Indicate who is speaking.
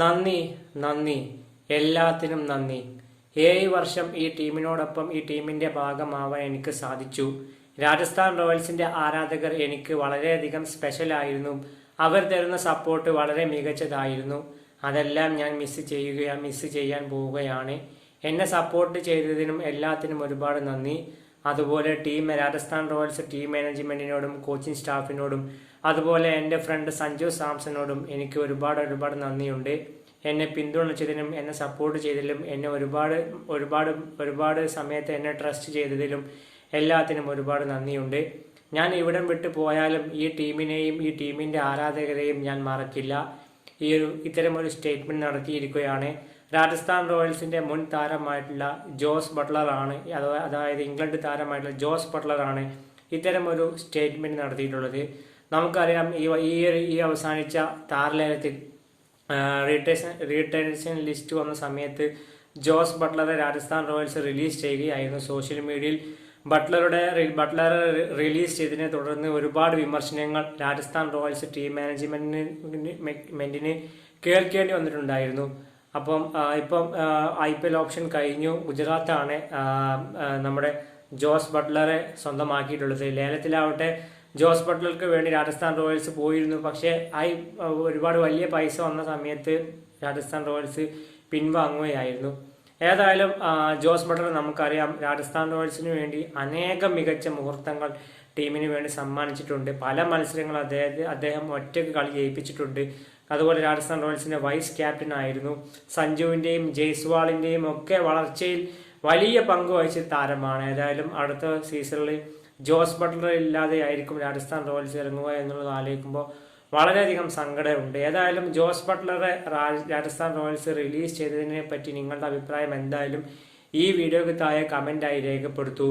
Speaker 1: നന്ദി നന്ദി. എല്ലാത്തിനും നന്ദി. ഏഴ് വർഷം ഈ ടീമിനോടൊപ്പം ഈ ടീമിന്റെ ഭാഗമാവാൻ എനിക്ക് സാധിച്ചു. രാജസ്ഥാൻ റോയൽസിന്റെ ആരാധകർ എനിക്ക് വളരെയധികം സ്പെഷ്യൽ ആയിരുന്നു. അവർ തരുന്ന സപ്പോർട്ട് വളരെ മികച്ചതായിരുന്നു. അതെല്ലാം ഞാൻ മിസ് ചെയ്യുകയാണ് മിസ് ചെയ്യാൻ പോവുകയാണ്. എന്നെ സപ്പോർട്ട് ചെയ്തതിനും എല്ലാത്തിനും ഒരുപാട് നന്ദി. അതുപോലെ ടീം രാജസ്ഥാൻ റോയൽസ് ടീം മാനേജ്മെന്റിനോടും കോച്ചിങ് സ്റ്റാഫിനോടും അതുപോലെ എന്റെ ഫ്രണ്ട് സഞ്ജു സാംസണോടും എനിക്ക് ഒരുപാട് ഒരുപാട് നന്ദിയുണ്ട്. എന്നെ പിന്തുണച്ചതിനും എന്നെ സപ്പോർട്ട് ചെയ്തതിലും എന്നെ ഒരുപാട് ഒരുപാട് ഒരുപാട് സമയത്ത് എന്നെ ട്രസ്റ്റ് ചെയ്തതിലും എല്ലാത്തിനും ഒരുപാട് നന്ദിയുണ്ട്. ഞാൻ ഇവിടം വിട്ടു പോയാലും ഈ ടീമിനെയും ഈ ടീമിന്റെ ആരാധകരെയും ഞാൻ മറക്കില്ല. ഈ ഒരു ഇത്തരമൊരു സ്റ്റേറ്റ്മെന്റ് നടത്തിയിരിക്കുകയാണ്. രാജസ്ഥാൻ റോയൽസിന്റെ മുൻ താരമായിട്ടുള്ള ജോസ് ബട്ട്ലറാണ് അഥവാ അതായത് ഇംഗ്ലണ്ട് താരമായിട്ടുള്ള ജോസ് ബട്ട്ലറാണ് ഇത്തരം ഒരു സ്റ്റേറ്റ്മെന്റ് നടത്തിയിട്ടുള്ളത്. നമുക്കറിയാം ഈ ഈ ഒരു- ഈ അവസാനിച്ച താരലേലത്തിൽ റീട്ടേഷൻ ലിസ്റ്റ് വന്ന സമയത്ത് ജോസ് ബട്ട്ലറെ രാജസ്ഥാൻ റോയൽസ് റിലീസ് ചെയ്യുകയായിരുന്നു സോഷ്യൽ മീഡിയയിൽ. ബട്ട്ലറുടെ ബട്ട്ലറെ റിലീസ് ചെയ്തതിനെ തുടർന്ന് ഒരുപാട് വിമർശനങ്ങൾ രാജസ്ഥാൻ റോയൽസ് ടീം മാനേജ്മെന്റിന് കേൾക്കേണ്ടി വന്നിട്ടുണ്ടായിരുന്നു. അപ്പം ഇപ്പം ഐ പി എൽ ഓപ്ഷൻ കഴിഞ്ഞു. ഗുജറാത്താണ് നമ്മുടെ ജോസ് ബട്ട്ലറെ സ്വന്തമാക്കിയിട്ടുള്ളത്. ലേലത്തിലാവട്ടെ ജോസ് ബട്ട്ലർക്ക് വേണ്ടി രാജസ്ഥാൻ റോയൽസ് പോയിരുന്നു. പക്ഷേ ഐ ഒരുപാട് വലിയ പൈസ വന്ന സമയത്ത് രാജസ്ഥാൻ റോയൽസ് പിൻവാങ്ങുകയായിരുന്നു. ഏതായാലും ജോസ് ബട്ട്ലർ നമുക്കറിയാം രാജസ്ഥാൻ റോയൽസിന് വേണ്ടി അനേകം മികച്ച മുഹൂർത്തങ്ങൾ ടീമിന് വേണ്ടി സമ്മാനിച്ചിട്ടുണ്ട്. പല മത്സരങ്ങളും അദ്ദേഹത്തെ അദ്ദേഹം ഒറ്റയ്ക്ക് കളി ജയിപ്പിച്ചിട്ടുണ്ട്. അതുപോലെ രാജസ്ഥാൻ റോയൽസിന്റെ വൈസ് ക്യാപ്റ്റൻ ആയിരുന്നു. സഞ്ജുവിന്റെയും ജയ്സ്വാളിന്റെയും ഒക്കെ വളർച്ചയിൽ വലിയ പങ്ക് വഹിച്ച താരമാണ്. ഏതായാലും അടുത്ത സീസണിൽ ജോസ് ബട്ട്ലർ ഇല്ലാതെ ആയിരിക്കും രാജസ്ഥാൻ റോയൽസ് ഇറങ്ങുക എന്നുള്ളത് ആലോചിക്കുമ്പോൾ വളരെയധികം സങ്കടമുണ്ട്. ഏതായാലും ജോസ് ബട്ട്ലറെ രാജസ്ഥാൻ റോയൽസ് റിലീസ് ചെയ്തതിനെ പറ്റി നിങ്ങളുടെ അഭിപ്രായം എന്തായാലും ഈ വീഡിയോയ്ക്ക് താഴെ കമന്റായി രേഖപ്പെടുത്തൂ.